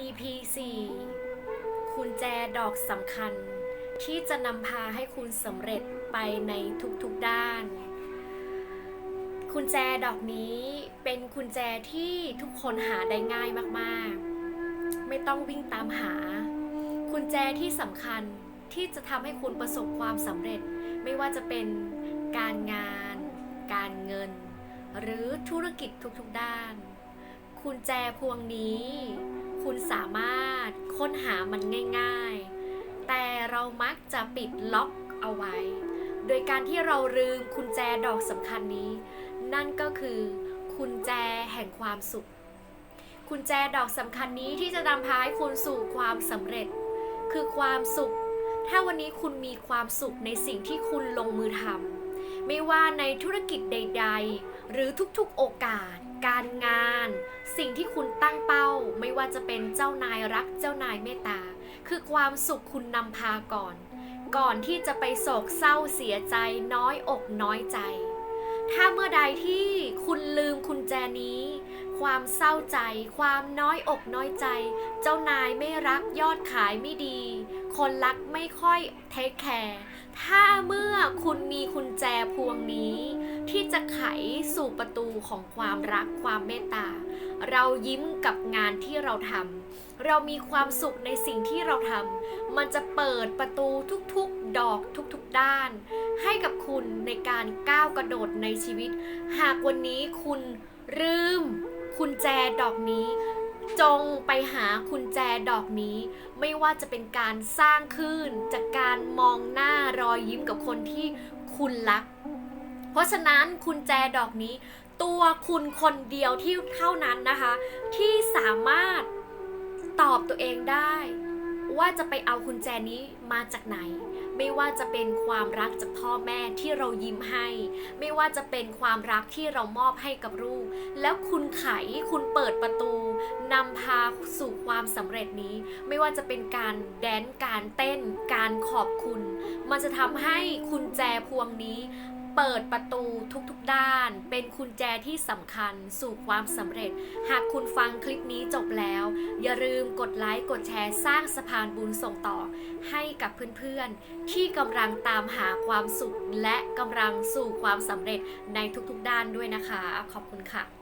EP 4คุณแจดอกสำคัญ ที่จะนำพาให้คุณสำเร็จไปในทุกๆด้าน คุณแจดอกนี้เป็นคุณแจที่ทุกคนหาได้ง่ายมากๆ ไม่ต้องวิ่งตามหา คุณแจที่สำคัญที่จะทำให้คุณประสบความสำเร็จ ไม่ว่าจะเป็นการงาน การเงิน หรือธุรกิจทุกๆด้าน คุณแจพวงนี้ คุณสามารถค้นหามันง่าย ๆ แต่เรามักจะปิดล็อกเอาไว้ โดยการที่เราลืมคุณแจดอกสำคัญนี้ นั่นก็คือคุณแจแห่งความสุข คุณแจดอกสำคัญนี้ที่จะนำพาให้คุณสู่ความสำเร็จ คือความสุข ถ้าวันนี้คุณมีความสุขในสิ่งที่คุณลงมือทำ ไม่ว่าในธุรกิจใด ๆ หรือทุกๆโอกาส การงาน สิ่งที่คุณตั้งเป้า ไม่ว่าจะเป็นเจ้านายรักเจ้านายเมตตา คือความสุขคุณนำพาก่อน ก่อนที่จะไปโศกเศร้าเสียใจน้อยอกน้อยใจ ถ้าเมื่อใดที่คุณลืมคุณแจนี้ ความเศร้าใจ ความน้อยอกน้อยใจ เจ้านายไม่รักยอดขายไม่ดี คนรักไม่ค่อยเทคแคร์ถ้าเมื่อคุณมีคุณแจพวงนี้ ที่จะไขสู่ประตูของความรักความเมตตา เรายิ้มกับงานที่เราทำเรามีความสุขในสิ่งที่เราทำมันจะเปิดประตูทุกๆ ดอกทุกๆด้าน ให้กับคุณในการก้าวกระโดดในชีวิต หากวันนี้คุณลืม คุณแจดอกนี้ จงไปหาคุณแจดอกนี้ ไม่ว่าจะเป็นการสร้างขึ้นจากการมองหน้ารอยยิ้มกับคนที่คุณรัก เพราะฉะนั้นคุณแจดอกนี้ ตัวคุณคนเดียวที่เท่านั้นนะคะ ที่สามารถตอบตัวเองได้ ว่าจะไปเอาคุณแจนี้มาจากไหน ไม่ว่าจะเป็นความรักจากพ่อแม่ที่เรายิ้มให้ ไม่ว่าจะเป็นความรักที่เรามอบให้กับลูก แล้วคุณไขคุณเปิดประตูนำพาสู่ความสำเร็จนี้ ไม่ว่าจะเป็นการแดนซ์การเต้น การขอบคุณ มันจะทำให้คุณแจ วงนี้ เปิดประตูทุกๆด้าน เป็นกุญแจที่สำคัญสู่ความสำเร็จ หากคุณฟังคลิปนี้จบแล้ว อย่าลืมกดไลค์กดแชร์สร้างสะพานบุญส่งต่อ ให้กับเพื่อนๆ ที่กำลังตามหาความสุข และกำลังสู่ความสำเร็จในทุกๆด้านด้วยนะคะ ขอบคุณค่ะ